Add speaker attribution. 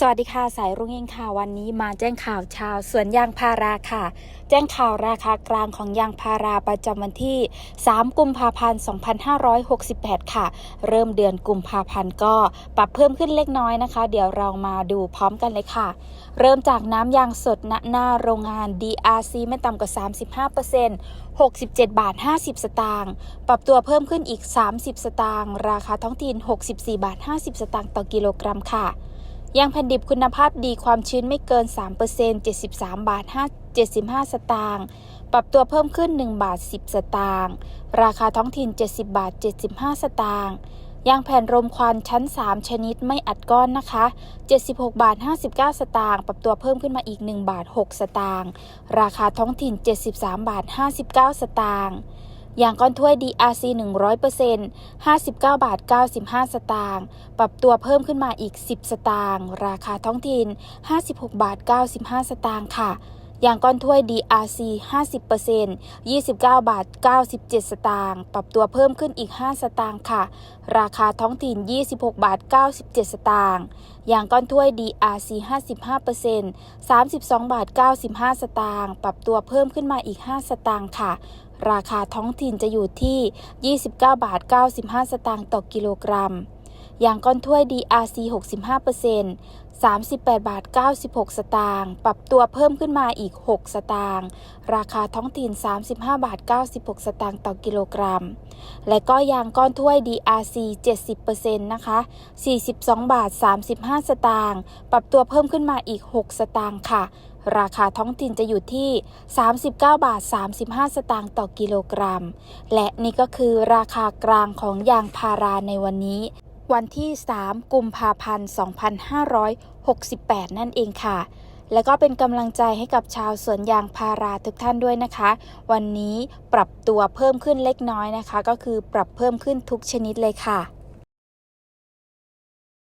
Speaker 1: สวัสดีค่ะ สายรุ่งเองค่ะ วันนี้มาแจ้งข่าวชาวสวนยางพาราค่ะ แจ้งข่าวราคากลางของยางพาราประจำวันที่ 3 กุมภาพันธ์ 2568 ค่ะ เริ่มเดือนกุมภาพันธ์ก็ปรับเพิ่มขึ้นเล็กน้อยนะคะ เดี๋ยวเรามาดูพร้อมกันเลยค่ะ เริ่มจากน้ำยางสดณหน้าโรงงาน DRC ไม่ต่ำกว่า 35% 67 บาท 50 สตางค์ปรับตัวเพิ่มขึ้นอีก 30 สตางค์ราคาท้องถิ่น 64 บาท 50 สตางค์ต่อกิโลกรัมค่ะ ยางแผ่นดิบคุณภาพดีความชื้นไม่เกิน 3% 73 บาท 5 75 สตางค์ ปรับตัวเพิ่มขึ้น 1 บาท 10 สตางค์ ราคาท้องถิ่น 70 บาท 75 สตางค์ ยางแผ่นรมควันชั้น 3 ชนิดไม่อัดก้อนนะคะ 76 บาท 59 สตางค์ ปรับตัวเพิ่มขึ้นมาอีก 1 บาท 6 สตางค์ ราคาท้องถิ่น 73 บาท 59 สตางค์ อย่างก้อนถ้วย DRC 100% 59 บาท 95 สตางค์ ปรับตัวเพิ่มขึ้นมาอีก 10 สตางค์ ราคาท้องถิ่น 56 บาท 95 สตางค์ค่ะ อย่างก้อนถ้วย DRC 50% 29 บาท 97 สตางค์ปรับตัวเพิ่มขึ้นอีก 5 สตางค์ค่ะ ราคาท้องถิ่น 26 บาท 97 สตางค์อย่างก้อนถ้วย DRC 55% 32 บาท 95 สตางค์ปรับตัวเพิ่มขึ้นมาอีก 5 สตางค์ค่ะ ราคาท้องถิ่นจะอยู่ที่ 29 บาท 95 สตางค์ต่อกิโลกรัมอย่างก้อนถ้วย DRC 65% 38 บาท 96 สตางค์ ปรับตัวเพิ่มขึ้นมาอีก 6 สตางค์ ราคาท้องถิ่น 35 บาท 96 สตางค์ต่อกิโลกรัม และก็ยางก้อนถ้วย DRC 70%นะคะ 42 บาท 35 สตางค์ ปรับตัวเพิ่มขึ้นมาอีก 6 สตางค์ค่ะ ราคาท้องถิ่นจะอยู่ที่ 39 บาท 35 สตางค์ต่อกิโลกรัม และนี่ก็คือราคากลางของยางพาราในวันนี้ วันที่ 3 กุมภาพันธ์ 2568 นั่นเองค่ะ และก็เป็นกำลังใจให้กับชาวสวนยางพาราทุกท่านด้วยนะคะ วันนี้ปรับตัวเพิ่มขึ้นเล็กน้อยนะคะ ก็คือปรับเพิ่มขึ้นทุกชนิดเลยค่ะ